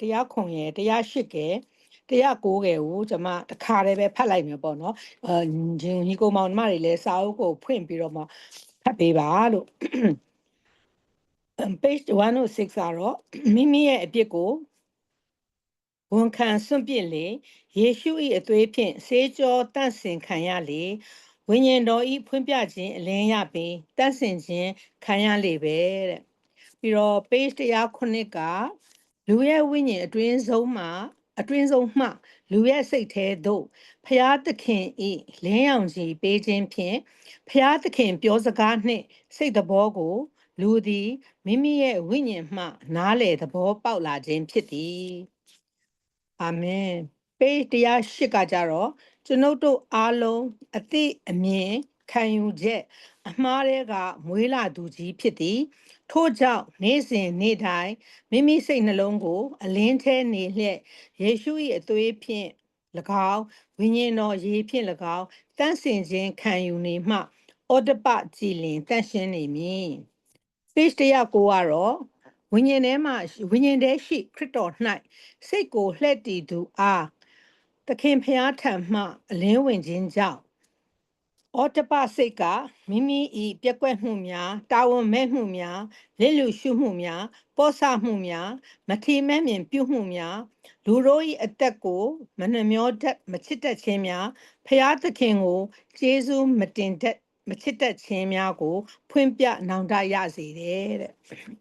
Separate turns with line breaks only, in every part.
တရားခွန်ရယ်တရားရှစ်ကယ်တရားကိုးကယ်ကိုကျွန်မတခါတည်းပဲဖတ်လိုက်မယ်ပေါ့နော်အာညီကိုမောင်နှမတွေလည်းစာအုပ်ကိုဖွင့်ပြီးတော့မှဖတ်ပေးပါလို့ page 106ကတော့မိမိရဲ့အပြစ်ကိုဝန်ခံစွန့်ပစ်လေယေရှု၏အသွေးဖြင့်ဆေးကြောတန့်စင်ခံရလေဝိညာဉ်တော်၏ဖွင့်ပြခြင်းအလင်းရပင်တန့်စင်ခြင်းခံရလေပဲတဲ့ပြီးတော့ page 109က လူရဲ့ဝိညာဉ်အတွင်းဆုံးမှာအတွင်းဆုံးမှ လူရဲ့စိတ်ထဲသို့ဖျားသခင်ဤလင်းရောင်ကြီးပေးခြင်းဖြင့်ဖျားသခင်ပြောစကားနှင့် စိတ်သဘောကို လူသည်မိမိရဲ့ဝိညာဉ်မှ နားလေသဘောပေါက်လာခြင်းဖြစ်သည်အာမင်ပေတရားရှိကကြတော့ကျွန်ုပ်တို့အားလုံးအသိအမြင် ခံယူချက်အမှားတွေကမွေးလာသူကြီးဖြစ်သည် ထို့ကြောင့်နေ့စဉ်နေ့တိုင်းမိမိစိတ်နှလုံးကို အလင်းထဲနေလျက်ယေရှု၏အသွေးဖြင့်၎င်းဝိညာဉ်တော်ရေဖြင့်၎င်းတန့်စင်ခြင်းခံယူနေမှဩတပကြည်လင်တန့်ရှင်းနေမည် page 109ကတော့ဝိညာဉ်ထဲမှာဝိညာဉ်ထဲရှိခရစ်တော်၌စိတ်ကိုလှည့်တည်သူအားသခင်ဖျားထံမှအလင်းဝင်ခြင်းကြောင့် ဩတပစိတ်ကမိမိဤပြက်ကွက်မှုများတာဝန်မဲ့မှုများလက်လူရှုမှုများပောဆမှုများမထီမဲ့မြင်ပြုမှုများလူတို့၏အသက်ကိုမနှမျောတတ်မချစ်တတ်ခြင်းများဖျားသခင်ကိုကျေးဇူးမတင်တတ်မချစ်တတ်ခြင်းများကို ဖွင့်ပြနောင်တရစေတယ်တဲ့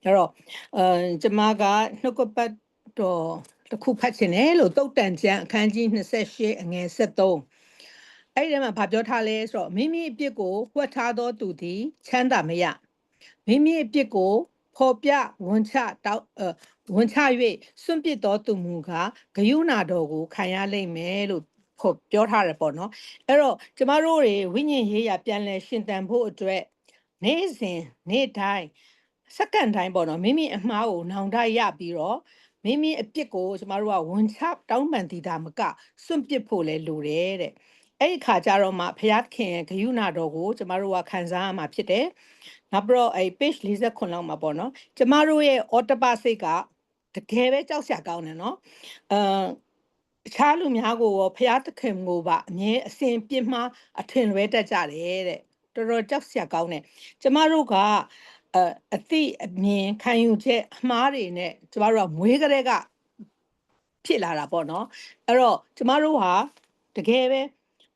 အဲ့တော့အဲကျမကနှုတ်ကပတ်တော်တစ်ခုဖတ်ချင်တယ်လို့တုတ်တန်ကျမ်းအခန်းကြီး28အငယ်73 အဲ့ဒီမှာဗာပြောထားလဲဆိုတော့မိမိအပြစ်ကိုဖွက်ထားသောသူသည်ချမ်းသာမရမိမိအပြစ်ကိုဖော်ပြဝန်ချတောက်အဝန်ချ၍စွန့်ပစ်သောသူမူကားဂယုဏတော်ကိုခံရလိမ့်မယ်လို့ဖော်ပြောထားတယ်ပေါ့နော်အဲ့တော့ကျမတို့တွေဝိညာဉ်ရေးရပြန်လဲရှင်တန်ဖို့အတွက်နေ့စဉ်နေ့တိုင်းစက္ကန့်တိုင်းပေါ့နော်မိမိအမှားကိုနောင်တရပြီးတော့မိမိအပြစ်ကိုကျမတို့ကဝန်ချတောင်းပန်တည်တာမကစွန့်ပစ်ဖို့လဲလိုတယ်တဲ့ အဲ့ဒီခါကျတော့မှဘုရားခင်ရဲ့ဂယုဏတော်ကိုကျမတို့ကခံစားရမှာဖြစ်တယ်နောက်ပြီးတော့အဲ့ page 49လောက်မှာပေါ့နော်ကျမတို့ရဲ့ autopa စိတ်ကတကယ်ပဲကြောက်စရာကောင်းတယ်နော်အအခြားလူများကိုရောဖျားသခင်ကိုပါအမြဲအစဉ်ပြစ်မှားအထင်လွဲတတ်ကြတယ်တဲ့တော်တော်ကြောက်စရာကောင်းတယ်ကျမတို့ကအအသိအမြင်ခံယူချက်အမှားတွေနဲ့ကျမတို့ကမွေးကလေးကဖြစ်လာတာပေါ့နော်အဲ့တော့ကျမတို့ဟာတကယ်ပဲ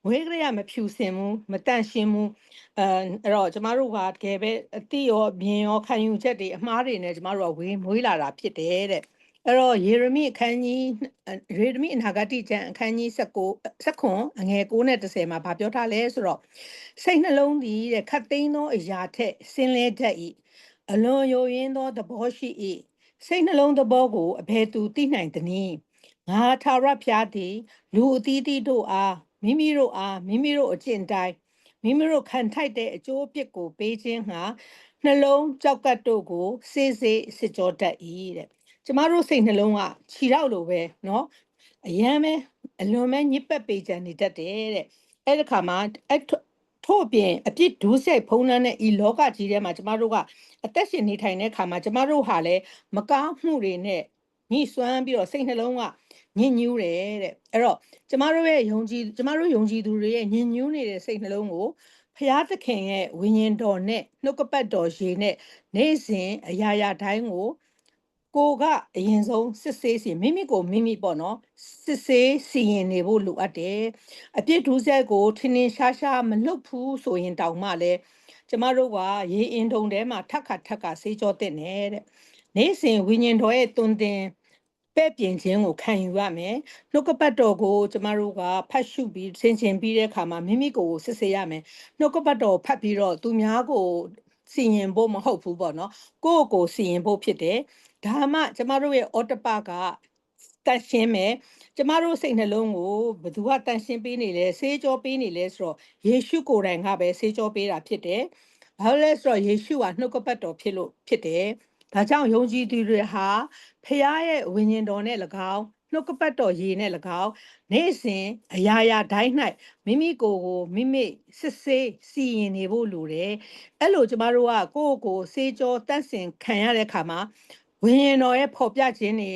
မွေးကလေးကမဖြူစင်ဘူးမတန့်ရှင်းဘူးအဲအဲ့တော့ကျမတို့ကတကယ်ပဲအတိရောမြင်ရောခံယူချက်တွေအမှားတွေနဲ့ကျမတို့ကဝေးမွေးလာတာဖြစ်တယ်တဲ့အဲ့တော့ယေရမိအခန်းကြီးယေရမိအနာဂတိကျမ်းအခန်းကြီး19 19အငယ်9နဲ့10မှာဗာပြောထားလဲဆိုတော့စိတ်နှလုံးသည်တဲ့ခတ်သိမ်းသောအရာထက်ဆင်းလဲတတ်၏အလွန်ယိုယင်းသောသဘောရှိ၏စိတ်နှလုံးသဘောကိုအဘယ်သူသိနိုင်သနည်းငါထာဝရဘုရားသည် လူအသီးသီးတို့အား မိမိတို့အားမိမိတို့အကျင့်တိုင်းမိမိတို့ခံထိုက်တဲ့အကျိုးအပြစ်ကိုပေးခြင်းဟာနှလုံးကြောက်ကတ်တို့ကိုစေးစေးစစ်ကြောတတ်၏တဲ့ကျမတို့စိတ်နှလုံးကခြိတော့လိုပဲเนาะအယမ်းပဲအလွန်ပဲညစ်ပတ်ပေကြံနေတတ်တယ်တဲ့အဲ့ဒီခါမှာအဲ့ထို့အပြင်အပြစ်ဒုစရိုက်ဖုံးလန်းတဲ့ဤလောကကြီးထဲမှာကျမတို့ကအသက်ရှင်နေထိုင်တဲ့အခါမှာကျမတို့ဟာလည်းမကောင်းမှုတွေနဲ့ညှိစွမ်းပြီးတော့စိတ်နှလုံးက ညစ်ညူးတယ်တဲ့အဲ့တော့ကျမတို့ရဲ့ယုံကြည်ကျမတို့ယုံကြည်သူတွေရဲ့ညစ်ညူးနေတဲ့စိတ်နှလုံးကိုဖျားသခင်ရဲ့ဝိညာဉ်တော်နဲ့နှုတ်ကပတ်တော်ရေနဲ့နေ့စဉ်အရာရာတိုင်းကိုကိုကအရင်ဆုံးစစ်ဆေးစီမိမိကိုမိမိပေါ့နော်စစ်ဆေးစီရင်နေဖို့လိုအပ်တယ်အပြစ်ဒုစရိုက်ကိုထင်းထင်းရှားရှားမလုပ်ဘူးဆိုရင်တောင်မှလည်းကျမတို့ကရေအင်တုံထဲမှာထက်ခါထက်ခါဆေးကြောတဲ့နေတဲ့နေ့စဉ်ဝိညာဉ်တော်ရဲ့တွင်တင် ပဲ့ပြင်ခြင်းကိုခံယူရမယ်နှုတ်ကပတ်တော်ကိုကျမတို့ကဖတ်ရှုပြီးဆင်ခြင်ပြီးတဲ့အခါမှာမိမိကိုယ်ကိုစစ်ဆေးရမယ်နှုတ်ကပတ်တော်ဖတ်ပြီးတော့သူများကိုစီရင်ဖို့မဟုတ်ဘူးပေါ့နော်ကိုယ့်ကိုယ်စီရင်ဖို့ဖြစ်တယ်ဒါမှကျမတို့ရဲ့အော်တပကတန်ရှင်းမယ်ကျမတို့စိတ်နှလုံးကိုဘသူကတန်ရှင်းပေးနေလဲဆေးကြောပေးနေလဲဆိုတော့ယေရှုကိုယ်တိုင်ကပဲဆေးကြောပေးတာဖြစ်တယ်ဘာလို့လဲဆိုတော့ယေရှုကနှုတ်ကပတ်တော်ဖြစ်လို့ဖြစ်တယ် ဒါကြောင့်ယုံကြည်သူတွေဟာဖခင်ရဲ့ဝိညာဉ်တော်နဲ့၎င်းနှုတ်ကပတ်တော်ရည်နဲ့၎င်းနေ့စဉ်အရာရာတိုင်း၌မိမိကိုယ်ကိုမိမိစစ်ဆေးစီရင်နေဖို့လိုတယ်အဲ့လိုကျမတို့ကကိုယ့်ကိုယ်စေကြောတန့်စင်ခံရတဲ့အခါမှာဝိညာဉ်တော်ရဲ့ဖော်ပြခြင်းတွေ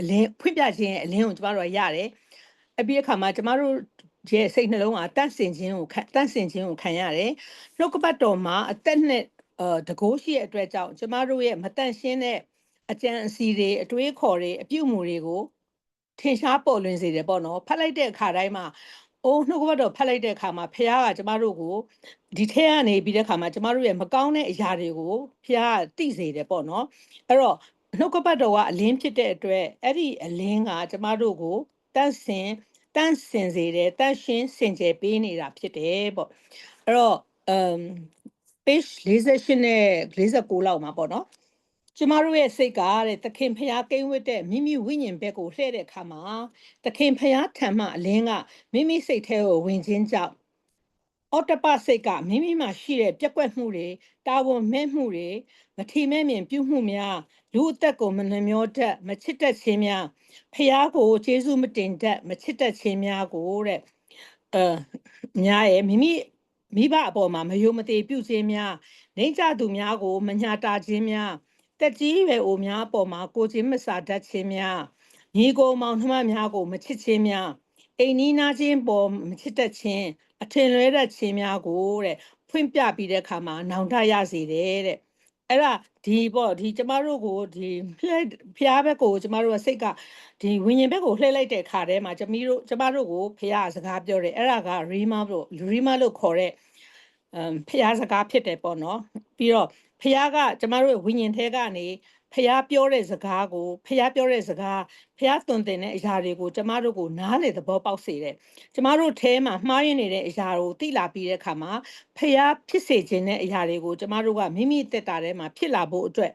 အလင်းဖွင့်ပြခြင်းရဲ့အလင်းကိုကျမတို့ကရတယ်အပြီးအခါမှာကျမတို့ရဲ့စိတ်နှလုံးကတန့်စင်ခြင်းကိုခံတန့်စင်ခြင်းကိုခံရတယ်နှုတ်ကပတ်တော်မှာအသက်နဲ့ အဲတကိုးရှိတဲ့အတွက်ကြောင့်ကျမတို့ရဲ့မတန့်ရှင်းတဲ့အကြံအစီတွေအတွေးခေါ်တွေအပြုအမူတွေကိုထင်ရှားပေါ်လွင်စေတယ်ပေါ့နော်ဖတ်လိုက်တဲ့အခါတိုင်းမှာအိုးနှုတ်ကပတ်တော်ဖတ်လိုက်တဲ့အခါမှာဖခင်ကကျမတို့ကိုဒီထဲကနေပြီးတဲ့အခါမှာကျမတို့ရဲ့မကောင်းတဲ့အရာတွေကိုဖခင်ကသိစေတယ်ပေါ့နော်အဲ့တော့နှုတ်ကပတ်တော်ကအလင်းဖြစ်တဲ့အတွက်အဲ့ဒီအလင်းကကျမတို့ကိုတန့်စင်တန့်စင်စေတယ်တန့်ရှင်းစင်ကြယ်ပေးနေတာဖြစ်တယ်ပေါ့အဲ့တော့ um page 48နဲ့49လောက်မှာပေါ့နော်ကျမတို့ရဲ့စိတ်ကတဲ့သခင်ဖျားကိန်းဝတ်တဲ့မိမိဝိညာဉ်ဘက်ကိုလှည့်တဲ့အခါမှာသခင်ဖျားထံမှအလင်းကမိမိစိတ်ထဲကိုဝင်ခြင်းကြောင့်အော်တပစိတ်ကမိမိမှာရှိတဲ့ပြက်ကွက်မှုတွေတာဝန်မဲ့မှုတွေမထီမဲ့မြင်ပြုမှုများလူအသက်ကိုမနှမျောတတ်မချစ်တတ်ခြင်းများဖျားကိုကျေးဇူးမတင်တတ်မချစ်တတ်ခြင်းများကိုတဲ့အဲညာရဲ့မိမိ မိဘအပေါ်မှာမယုံမသေးပြုခြင်းများနေကြသူများကို မညာတာခြင်းများတက်ကြီးပဲအိုများအပေါ်မှာကိုချင်းမစာတတ်ခြင်းများညီကိုမောင်နှမများကို မချစ်ခြင်းများအိမ်နီးနားချင်းပေါ်မချစ်တတ်ခြင်းအထင်လွဲတတ်ခြင်းများကိုတဲ့ဖွင့်ပြပြီးတဲ့အခါမှာနောင်တရစေတယ်တဲ့ အဲ့ဒါဒီပေါ့ဒီကျမတို့ကိုဒီဖျက်ဖျားဘက်ကိုကျမတို့ကစိတ်ကဒီဝิญဉ်ဘက်ကိုလှည့်လိုက်တဲ့ခါထဲမှာကျမတို့ကျမတို့ကိုဖျားစကားပြောတယ်အဲ့ဒါကရီမာလို့ရီမာလို့ခေါ်တဲ့အမ်ဖျားစကားဖြစ်တယ်ပေါ့နော်ပြီးတော့ဖះကကျမတို့ရဲ့ဝိညာဉ်ထဲကနေ ဖះပြောတဲ့စကားကိုဖះပြောတဲ့စကားဖះသွန်သင်တဲ့အရာတွေကိုကျမတို့ကိုနားလေသဘောပေါက်စေတယ်ကျမတို့ထဲမှာမှားယွင်းနေတဲ့အရာကိုသိလာပြီးတဲ့အခါမှာဖះဖြစ်စေခြင်းတဲ့အရာတွေကိုကျမတို့ကမိမိတက်တာထဲမှာဖြစ်လာဖို့အတွက်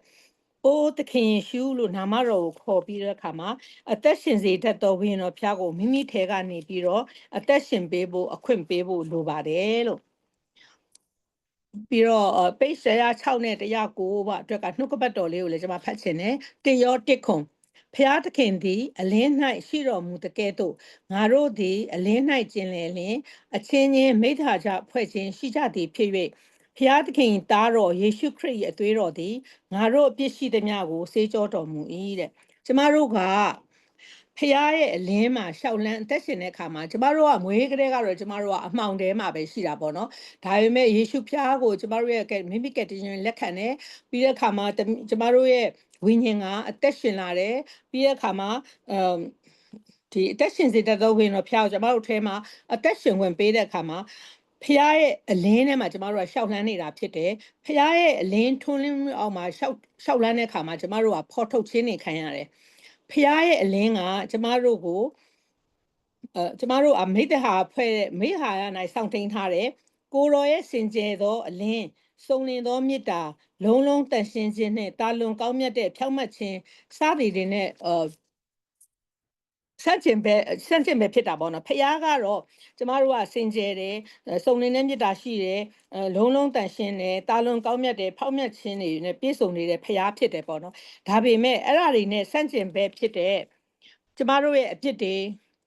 အိုးသခင်ယေရှုလို့နာမတော်ကိုခေါ်ပြီးတဲ့အခါမှာအသက်ရှင်စေတတ်သောဝိညာဉ်တော်ဖျားကိုမိမိထဲကနေပြီးတော့အသက်ရှင်ပေးဖို့အခွင့်ပေးဖို့လိုပါတယ်လို့ ပြီးတော့ page 106နဲ့109ပါအတွက်ကနှုတ်ကပတ်တော်လေးကိုလည်းကျွန်မဖတ်ချင်တယ်တေရောတစ်ခွန်ဖျားသခင်သည်အလင်း၌ရှိတော်မူတကဲ့သို့ငါတို့သည်အလင်း၌ကျင်လည်လျင်အချင်းချင်းမိထာကြဖွဲ့ခြင်းရှိကြသည်ဖြစ်၍ဖျားသခင်သားတော်ယေရှုခရစ်၏အသွေးတော်သည်ငါတို့အပြစ်ရှိသမျှကိုဆေးကြောတော်မူ၏တဲ့ကျမတို့က ဖះရဲ့အလင်းမှာရှောက်လန်းအသက်ရှင်တဲ့အခါမှာကျမတို့ကမွေးကလေးကတော့ကျမတို့ကအမှောင်တဲမှာပဲရှိတာပေါ့နော်ဒါပေမဲ့ယေရှုဖះကိုကျမတို့ရဲ့မိမိကတည်းကလက်ခံတယ်ပြီးတဲ့အခါမှာကျမတို့ရဲ့ဝိညာဉ်ကအသက်ရှင်လာတယ်ပြီးတဲ့အခါမှာအမ်ဒီအသက်ရှင်စေတတ်သောဝိညာဉ်တော်ဖះကိုကျမတို့ထဲမှာအသက်ရှင်ဝင်ပေးတဲ့အခါမှာဖះရဲ့အလင်းထဲမှာကျမတို့ကရှောက်လန်းနေတာဖြစ်တယ်ဖះရဲ့အလင်းထွန်းလင်းအောက်မှာရှောက်ရှောက်လန်းတဲ့အခါမှာကျမတို့ကဖော်ထုတ်ခြင်းနေခံရတယ် ဖះရဲ့အလင်းကကျမတို့ကိုအဲကျမတို့အမိတ္တဟာဖွဲ့မိဟာရ၌စောင့်ထိန်ထားတယ်ကိုရောရဲ့စင်ကြယ်သောအလင်းစုံလင်သောမေတ္တာလုံးလုံးတန်ရှင်းခြင်းနဲ့တာလွန်ကောင်းမြတ်တဲ့ဖြောက်မှတ်ခြင်းစသည်တွေနဲ့အာ ဆန့်ကျင်ပဲဆန့်ကျင်ပဲဖြစ်တာပေါ့နော်ဖះကတော့ကျမတို့ကစင်ကြယ်တယ်စုံလင်တဲ့မေတ္တာရှိတယ်လုံးလုံးတန်ရှင်းတယ်တာလွန်ကောင်းမြတ်တယ်ဖောက်မြတ်ခြင်းတွေနဲ့ပြည့်စုံနေတဲ့ဖះဖြစ်တယ်ပေါ့နော်ဒါပေမဲ့အဲ့ဒါတွေနဲ့ဆန့်ကျင်ပဲဖြစ်တဲ့ကျမတို့ရဲ့အဖြစ်တွေ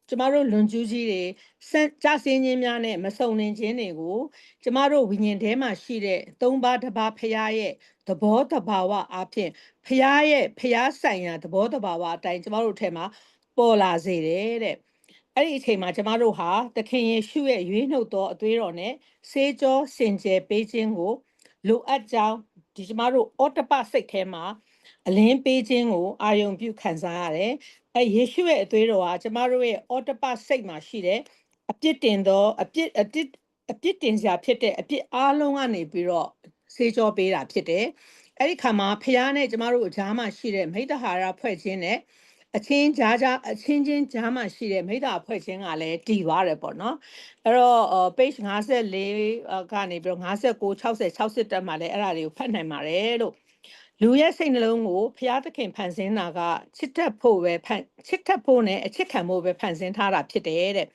ကျမတို့လွန်ကျူးကြီးတွေစံကြဆင်းခြင်းများနဲ့မစုံလင်ခြင်းတွေကိုကျမတို့ဝိညာဉ်ထဲမှာရှိတဲ့သုံးပါးတစ်ပါးဖရာရဲ့သဘောတဘာဝအဖြစ်ဖရာရဲ့ဖရာဆိုင်ရာသဘောတဘာဝအတိုင်းကျမတို့ထဲမှာ ပေါ်လာစေတယ်တဲ့အဲ့ဒီအချိန်မှာကျမတို့ဟာသခင်ယေရှုရဲ့ရွေးနှုတ်သောအသွေးတော်နဲ့ဆေးကြောစင်ကြယ်ပေးခြင်းကိုလိုအပ်ကြောင်းဒီကျမတို့အော်တပစိတ်ထဲမှာအလင်းပေးခြင်းကိုအာယုံပြုခံစားရတယ်။အဲယေရှုရဲ့အသွေးတော်ဟာကျမတို့ရဲ့အော်တပစိတ်မှာရှိတဲ့အပြစ်တင်သောအပြစ်အပြစ်အပြစ်တင်စရာဖြစ်တဲ့အပြစ်အားလုံးကနေပြီးတော့ဆေးကြောပေးတာဖြစ်တယ်။အဲ့ဒီခါမှာဖះနဲ့ကျမတို့အကြားမှာရှိတဲ့မိတ္တဟာရဖွဲ့ခြင်းနဲ့ အချင်းကြားကြားအချင်းချင်းကြားမှာရှိတဲ့မိသားဖွဲ့ချင်းကလည်းတည်သွားတယ်ပေါ့နော်အဲ့တော့ page 54ကနေပြီးတော့59 60 60တက်မှာလည်းအဲ့ဒါတွေကိုဖတ်နိုင်ပါတယ်လို့လူရဲ့စိတ်နှလုံးကိုဘုရားသခင်ဖန်ဆင်းတာကချစ်တတ်ဖို့ပဲဖန်ချစ်တတ်ဖို့နဲ့အချစ်ခံဖို့ပဲဖန်ဆင်းထားတာဖြစ်တယ်တဲ့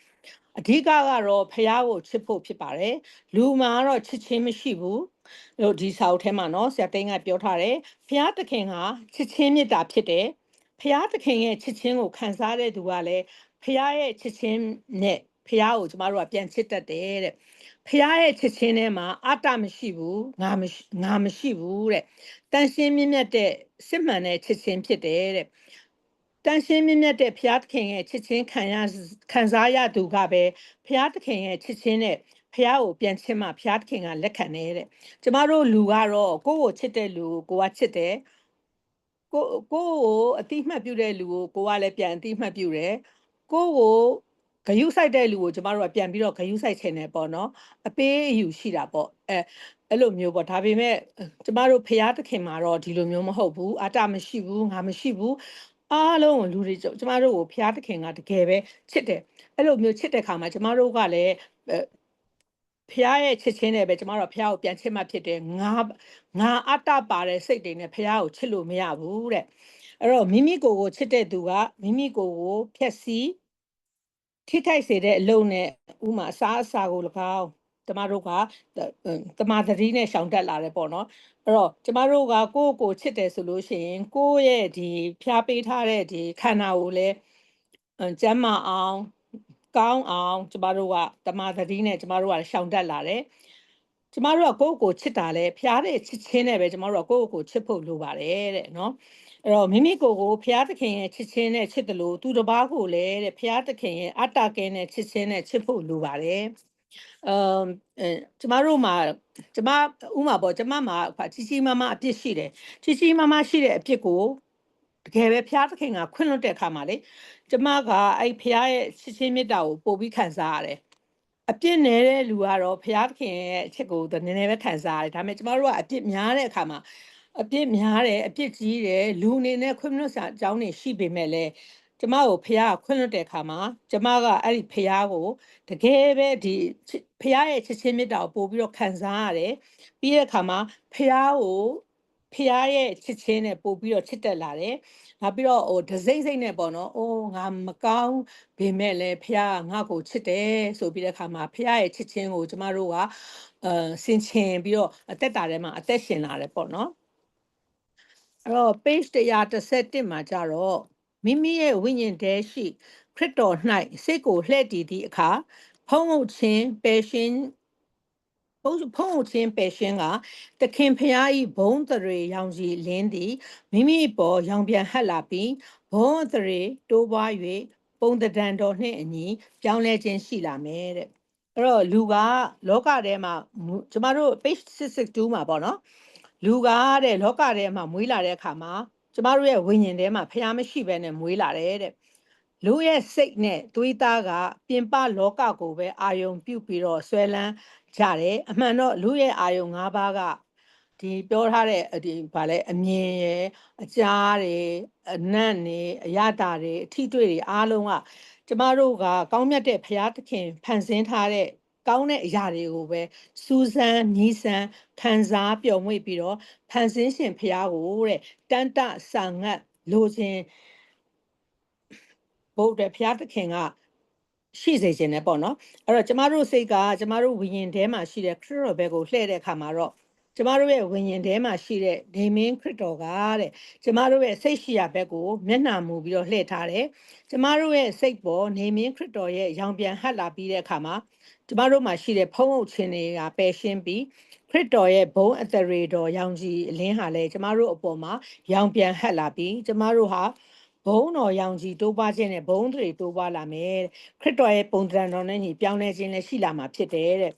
အဓိကကတော့ဖះကိုချစ်ဖို့ဖြစ်ပါတယ်လူမှာတော့ချစ်ချင်းမရှိဘူးတို့ဒီစာအုပ်ထဲမှာเนาะဆရာတိန်ကပြောထားတယ်ဖះသခင်ကချစ်ချင်းမေတ္တာဖြစ်တယ် ဖះသခင်ရဲ့ချစ်ချင်းကိုခံစားတဲ့သူကလည်းဖះရဲ့ချစ်ချင်းနဲ့ဖះကိုကျမတို့ကပြန်ချစ်တတ်တယ်တဲ့ဖះရဲ့ချစ်ချင်းထဲမှာအတ္တမရှိဘူးငါမရှိငါမရှိဘူးတဲ့တန်ရှင်းမြင့်မြတ်တဲ့စစ်မှန်တဲ့ချစ်ချင်းဖြစ်တယ်တဲ့တန်ရှင်းမြင့်မြတ်တဲ့ဘုရားသခင်ရဲ့ချစ်ချင်းခံရခံစားရသူကပဲဘုရားသခင်ရဲ့ချစ်ချင်းနဲ့ဖះကိုပြန်ချစ်မှဖះသခင်ကလက်ခံနေတဲ့ကျမတို့လူကတော့ကိုယ့်ကိုချစ်တဲ့လူကိုကိုကချစ်တယ် ကိုကိုကိုအတိမှတ်ပြုတဲ့လူကိုကိုကလည်းပြန်အတိမှတ်ပြုတယ်ကိုကိုဂယုဆိုင်တဲ့လူကိုကျမတို့ကပြန်ပြီးတော့ဂယုဆိုင်ချင်တယ်ပေါ့နော်အပေးအယူရှိတာပေါ့အဲအဲ့လိုမျိုးပေါ့ဒါပေမဲ့ကျမတို့ဖះသခင်မှာတော့ဒီလိုမျိုးမဟုတ်ဘူးအတမရှိဘူးငါမရှိဘူးအားလုံးကိုလူတွေကျမတို့ကိုဖះသခင်ကတကယ်ပဲချစ်တယ်အဲ့လိုမျိုးချစ်တဲ့ခါမှာကျမတို့ကလည်း ဖះရဲ့ချစ်ချင်းနဲ့ပဲကျမတို့ဖះကိုပြန်ချစ်မှဖြစ်တယ်ငါငါအတ္တပါတဲ့စိတ်တွေနဲ့ဖះကိုချစ်လို့မရဘူးတဲ့အဲ့တော့မိမိကိုယ်ကိုချစ်တဲ့သူကမိမိကိုယ်ကိုဖျက်ဆီးထိခိုက်စေတဲ့အလုံးနဲ့ဥမာအစားအစာကို၎င်းကျမတို့ကတမာတတိနဲ့ရှောင်တက်လာတယ်ပေါ့နော်အဲ့တော့ကျမတို့ကကိုယ့်ကိုချစ်တယ်ဆိုလို့ရှိရင်ကိုယ့်ရဲ့ဒီဖျားပေးထားတဲ့ဒီခန္ဓာကိုလည်းကျမ်းမာအောင် ကောင်းအောင်ကျမတို့ကတမာတတိနဲ့ကျမတို့ကရှောင်တက်လာတယ်ကျမတို့ကကိုယ့်ကိုချစ်တာလဲဖျားတဲ့ချစ်ချင်းနဲ့ပဲကျမတို့ကကိုယ့်ကိုချစ်ဖို့လိုပါတယ်တဲ့နော်အဲ့တော့မိမိကိုယ်ကိုဖျားသခင်ရဲ့ချစ်ချင်းနဲ့ချစ်တယ်လို့သူတစ်ပါးကိုလည်းတဲ့ဖျားသခင်ရဲ့အတ္တကဲနဲ့ချစ်ချင်းနဲ့ချစ်ဖို့လိုပါတယ်အမ်ကျမတို့မှာကျမဥမာပေါ့ကျမမှာကြီးကြီးမားမားအပြစ်ရှိတယ်ကြီးကြီးမားမားရှိတဲ့အပြစ်ကို တကယ်ပဲဖျားသခင်ကခွင့်လွှတ်တဲ့အခါမှာလေကျမကအဲ့ဖျားရဲ့ချစ်ချင်းမေတ္တာကိုပို့ပြီးခံစားရတယ်အပြစ်နေတဲ့လူကတော့ဖျားသခင်ရဲ့အချစ်ကိုနည်းနည်းပဲခံစားရတယ်ဒါပေမဲ့ကျမတို့ကအပြစ်များတဲ့အခါမှာအပြစ်များတယ်အပြစ်ကြီးတယ်လူအနေနဲ့ခွင့်လွှတ်စာအကြောင်းတွေရှိပေမဲ့လည်းကျမကိုဖះကခွင့်လွှတ်တဲ့အခါမှာကျမကအဲ့ဒီဖះကိုတကယ်ပဲဒီဖះရဲ့ချစ်ချင်းမေတ္တာကိုပို့ပြီးတော့ခံစားရတယ်ပြီးတဲ့အခါမှာဖះကို ဖះရဲ့ချစ်ချင်းနဲ့ပို့ပြီးတော့ချစ်တက်လာတယ်နောက်ပြီးတော့ဟိုဒစိမ့်စိမ့်နဲ့ပေါ့နော်အိုးငါမကောင်းပေမဲ့လည်းဖះကငါ့ကိုချစ်တယ်ဆိုပြီးတဲ့အခါမှာဖះရဲ့ချစ်ချင်းကိုကျမတို့ကအဲဆင်ခြင်ပြီးတော့အသက်တာထဲမှာအသက်ရှင်လာတယ်ပေါ့နော်အဲ့တော့ page 131မှာကြတော့မိမိရဲ့ဝိညာဉ်တည်းရှိခရစ်တော်၌စိတ်ကိုလှည့်တည်သည့်အခါဖုံးဟုတ်ခြင်းပယ်ရှင်း ဖုံးဖုံးဟုတ်ခြင်းပယ်ရှင်းကတခင်ဖျားဤဘုံတရေရောင်ကြီးလင်းသည်မိမိပေါ်ရောင်ပြန်ဟက်လာပြီးဘုံတရေတိုးပွား၍ပုံတံတော်နှင့်အညီပြောင်းလဲခြင်းရှိလာမယ်တဲ့အဲ့တော့လူကလောကထဲမှာကျမတို့ page 662မှာပေါ့နော်လူကတဲ့လောကထဲမှာမွေးလာတဲ့အခါမှာကျမတို့ရဲ့ဝိညာဉ်ထဲမှာဖျားမရှိဘဲနဲ့မွေးလာတယ်တဲ့လူရဲ့စိတ်နဲ့သွေးသားကပြင်ပလောကကိုပဲအာယုံပြုတ်ပြီးတော့ဆွဲလန်း ကြတယ်အမှန်တော့လူရဲ့အာယုံ၅ပါးကဒီပြောထားတဲ့ဒီဗာလဲအမြင်ရယ်အကြားတွေအနံ့တွေအရတာတွေအထီးတွေ့တွေအားလုံးကကျမတို့ကကောင်းမြတ်တဲ့ဘုရားသခင်ဖန်ဆင်းထားတဲ့ကောင်းတဲ့အရာတွေကိုပဲစူးစမ်းနီးစမ်းခံစားပျော်မွေ့ပြီးတော့ဖန်ဆင်းရှင်ဖရာကိုတဲ့တန်တဆာငတ်လိုခြင်းဘုရားဖရာသခင်က ရှိစေခြင်းနဲ့ပေါ့နော်အဲ့တော့ကျမတို့စိတ်ကကျမတို့ဝိညာဉ်ထဲမှာရှိတဲ့ခရစ်တော်ဘက်ကိုလှည့်တဲ့အခါမှာတော့ကျမတို့ရဲ့ဝိညာဉ်ထဲမှာရှိတဲ့နေမင်းခရစ်တော်ကတဲ့ကျမတို့ရဲ့စိတ်ရှိရာဘက်ကိုမျက်နှာမူပြီးတော့လှည့်ထားတယ်ကျမတို့ရဲ့စိတ်ပေါ်နေမင်းခရစ်တော်ရဲ့ရောင်ပြန်ဟပ်လာပြီးတဲ့အခါမှာကျမတို့မှာရှိတဲ့ဖုံးအုပ်ခြင်းတွေကပယ်ရှင်းပြီးခရစ်တော်ရဲ့ဘုံအသရေတော်ရောင်ကြီးအလင်းဟာလည်းကျမတို့အပေါ်မှာရောင်ပြန်ဟပ်လာပြီးကျမတို့ဟာ ဘုံတော်ရောင်ကြီးတိုးပွားခြင်းနဲ့ဘုံတွေတိုးပွားလာမယ်ခရစ်တော်ရဲ့ပုံသဏ္ဍာန်တော်နဲ့ညီပြောင်းလဲခြင်းလည်းရှိလာမှာဖြစ်တယ်တဲ့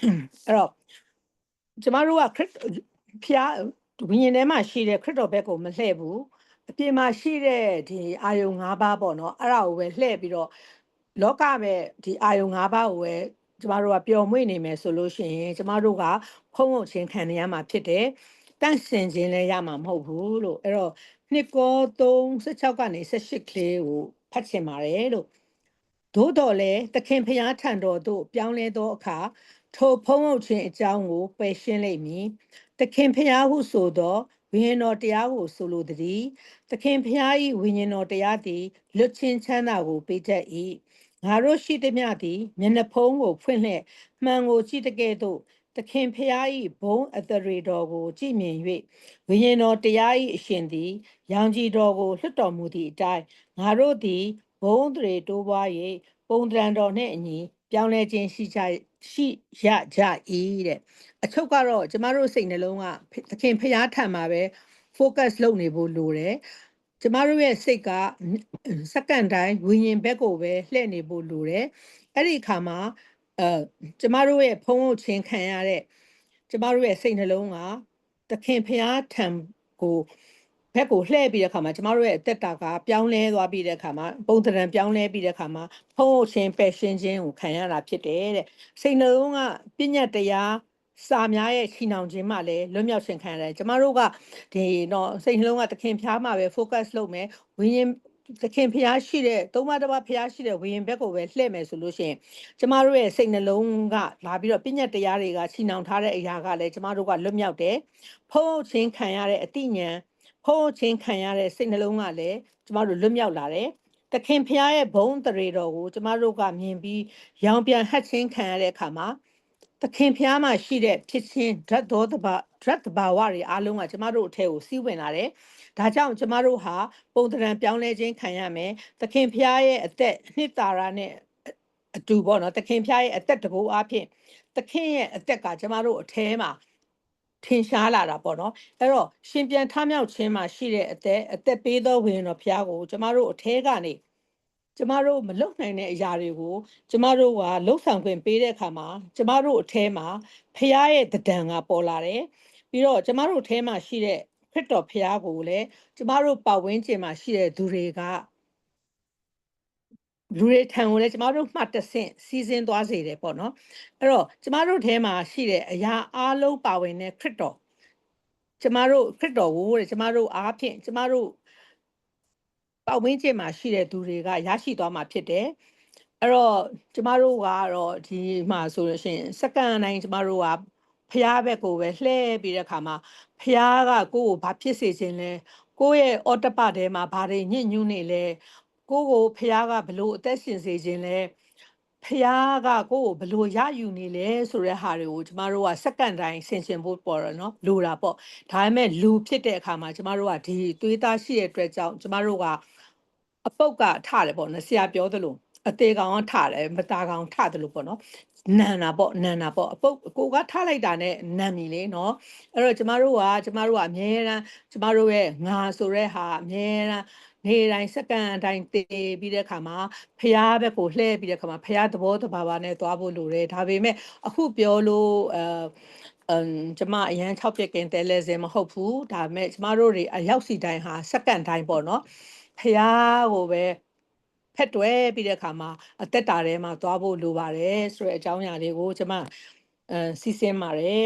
အဲ့တော့ကျမတို့ကခရစ်ဖျားဝိညာဉ်ထဲမှာရှိတဲ့ခရစ်တော်ဘက်ကိုမလှည့်ဘူးအပြင်မှာရှိတဲ့ဒီအာယုံ၅ပါးပေါ့နော်အဲ့ဒါကိုပဲလှည့်ပြီးတော့လောကပဲဒီအာယုံ၅ပါးကိုပဲကျမတို့ကပျော်မွေ့နေမယ်ဆိုလို့ရှိရင်ကျမတို့ကဖုံးဖို့ခြင်းခံရမှာဖြစ်တယ်တန့်စင်ခြင်းလည်းရမှာမဟုတ်ဘူးလို့အဲ့တော့ နှစ်ကော36ကနေ18ကလေးကိုဖတ်ချင်ပါတယ်လို့သို့တော်လည်းသခင်ဖျားထံတော်သို့ပြောင်းလဲသောအခါထိုဖုံးဖို့ခြင်းအကြောင်းကိုပယ်ရှင်းလိမ့်မည်သခင်ဖျားဟုဆိုသောဝိညာဉ်တော်တရားကိုဆိုလိုသည်သခင်ဖျား၏ဝိညာဉ်တော်တရားသည်လွတ်ချင်းချမ်းသာကိုပေးတတ်၏ငါတို့ရှိသည်မြသည်မျက်နှဖုံးကိုဖွင့်လှဲ့မှန်ကိုကြည့်တကဲ့သို့ သခင်ဖျား၏ဘုံအသရေတော်ကိုကြည်မြင်၍ဝိညာဉ်တော်တရား၏အရှင်သည်ရောင်ကြီးတော်ကိုလွှတ်တော်မူသည့်အတိုင်းငါတို့သည်ဘုံတရေတိုးပွား၍ပုံတံတော်နှင့်အညီပြောင်းလဲခြင်းရှိကြရှိရကြ၏တဲ့အချုပ်ကတော့ကျမတို့စိတ်နှလုံးကသခင်ဖျားထံမှာပဲ focus လုပ်နေဖို့လိုတယ်ကျမတို့ရဲ့စိတ်ကစက္ကန့်တိုင်းဝိညာဉ်ဘက်ကိုပဲလှည့်နေဖို့လိုတယ်အဲ့ဒီအခါမှာ အဲကျမတို့ရဲ့ဖုံးအုပ်ခြင်းခံရတဲ့ကျမတို့ရဲ့စိတ်နှလုံးကသခင်ဖျားထံကိုဘက်ကိုလှည့်ပြီးတဲ့အခါမှာကျမတို့ရဲ့အသက်တာကပြောင်းလဲသွားပြီးတဲ့အခါမှာပုံသဏ္ဍာန်ပြောင်းလဲပြီးတဲ့အခါမှာဖုံးအုပ်ခြင်းပယ်ရှင်းခြင်းကိုခံရတာဖြစ်တယ်တဲ့စိတ်နှလုံးကပြည့်ညတ်တရားစာများရဲ့ချီနှောင်ခြင်းမှလည်းလွတ်မြောက်ခြင်းခံရတယ်ကျမတို့ကဒီတော့စိတ်နှလုံးကသခင်ဖျားမှာပဲ focus လုပ်မယ်ဝိညာဉ် သခင်ဖျားရှိတဲ့သုံးပါးတစ်ပါးဖျားရှိတဲ့ဝိညာဉ်ဘက်ကိုပဲလှည့်မယ်ဆိုလို့ရှိရင်ကျမတို့ရဲ့စိတ်နှလုံးကလာပြီးတော့ပြည့်ညတ်တရားတွေကချီနှောင်ထားတဲ့အရာကလည်းကျမတို့ကလွတ်မြောက်တယ်ဖုံးအုပ်ခြင်းခံရတဲ့အတိညာဏ်ဖုံးအုပ်ခြင်းခံရတဲ့စိတ်နှလုံးကလည်းကျမတို့လွတ်မြောက်လာတယ်သခင်ဖျားရဲ့ဘုံတရေတော်ကိုကျမတို့ကမြင်ပြီးရောင်ပြန်ဟတ်ခြင်းခံရတဲ့အခါမှာသခင်ဖျားမှာရှိတဲ့ဖြစ်ချင်းဓာတ်တော်တဘာဓာတ်တဘာဝတွေအားလုံးကကျမတို့အထက်ကိုစီးဝင်လာတယ်။ ဒါကြောင့်ကျမတို့ဟာပုံသဏ္ဍာန်ပြောင်းလဲခြင်းခံရမယ်။သခင်ဖျားရဲ့အသက်နှစ်သာရနဲ့အအတူပေါ့နော်။သခင်ဖျားရဲ့အသက်တကူအဖြစ်သခင်ရဲ့အသက်ကကျမတို့အထဲမှာထင်ရှားလာတာပေါ့နော်အဲ့တော့ရှင်ပြန်ထမြောက်ခြင်းမှာရှိတဲ့အသက်အသက်ပေးသောဝိညာဉ်တော်ဖျားကိုကျမတို့အထဲကနေကျမတို့မလုံနိုင်တဲ့အရာတွေကို ကျမတို့ကလှုပ်ဆောင်ခွင့်ပေးတဲ့အခါမှာကျမတို့အထဲမှာဖျားရဲ့တဒံကပေါ်လာတယ်ပြီးတော့ကျမတို့အထဲမှာရှိတဲ့ခရ စ်တော်ဖျားကိုလည်းကျမတို့ပတ်ဝန်းကျင်မှာရှိတဲ့သူတွေကလူတွေထံကိုလည်းကျမတို့မှတ်တဆင့်စီစဉ်သွားစေတယ်ပေါ့နော်အဲ့တော့ကျမတို့ထဲမှာရှိတဲ့အရာအလုံးပါဝင်တဲ့ခရစ်တော်ကျမတို့ခရစ်တော်ကိုတဲ့ကျမတို့အားဖြင့်ကျမတို့ပတ်ဝန်းကျင်မှာရှိတဲ့သူတွေကရရှိသွားမှာဖြစ်တယ်အဲ့တော့ကျမတို့ကတော့ဒီမှာဆိုလို့ရှိရင်စက္ကန့်တိုင်းကျမတို့က ဖျားဘက်ကိုပဲလှည့်ပြီးတဲ့အခါမှာဖျားကကိုယ့်ကိုဘာဖြစ်စေခြင်းလဲကိုယ့်ရဲ့အော်တပထဲမှာဘာတွေညစ်ညူးနေလဲကိုယ့်ကိုဖျားကဘလို့အသက်ရှင်စေခြင်းလဲဖျားကကိုယ့်ကိုဘလို့ရယူနေလဲဆိုတဲ့ဟာတွေကိုကျမတို့ကစက္ကန့်တိုင်းဆင်ခြင်ဖို့ပေါ်တော့နော်လိုတာပေါ့ဒါပေမဲ့လူဖြစ်တဲ့အခါမှာကျမတို့ကဒီသွေးသားရှိတဲ့အတွက်ကြောင့်ကျမတို့ကအပုတ်ကထတယ်ပေါ့နော်ဆရာပြောသလို အသေးကောင်ကထတယ်မตาကောင်ထတယ်လို့ပေါ့နော်နန်တာပေါ့နန်တာပေါ့အပုတ်ကိုကထားလိုက်တာနဲ့နန်ပြီလေနော်အဲ့တော့ကျမတို့ကကျမတို့ကအမြဲတမ်းကျမတို့ရဲ့ငါဆိုတဲ့ဟာအမြဲတမ်းနေတိုင်းစက္ကန့်အတိုင်းတည်ပြီးတဲ့ခါမှာဖျားဘက်ကိုလှည့်ပြီးတဲ့ခါမှာဖျားသဘောတဘာဘာနဲ့သွားဖို့လိုတယ်ဒါပေမဲ့အခုပြောလို့အဲအမ်ကျမအရန်6ပြက်ကင်တဲလဲစင်မဟုတ်ဘူးဒါပေမဲ့ကျမတို့တွေအရောက်စီတိုင်းဟာစက္ကန့်တိုင်းပေါ့နော်ဖျားကိုပဲ ဖက်တွဲပြီးတဲ့အခါမှာအသက်တာထဲမှာသွားဖို့လိုပါတယ်ဆိုတဲ့အကြောင်းအရာလေးကိုကျမအဲစီစဉ်ပါတယ်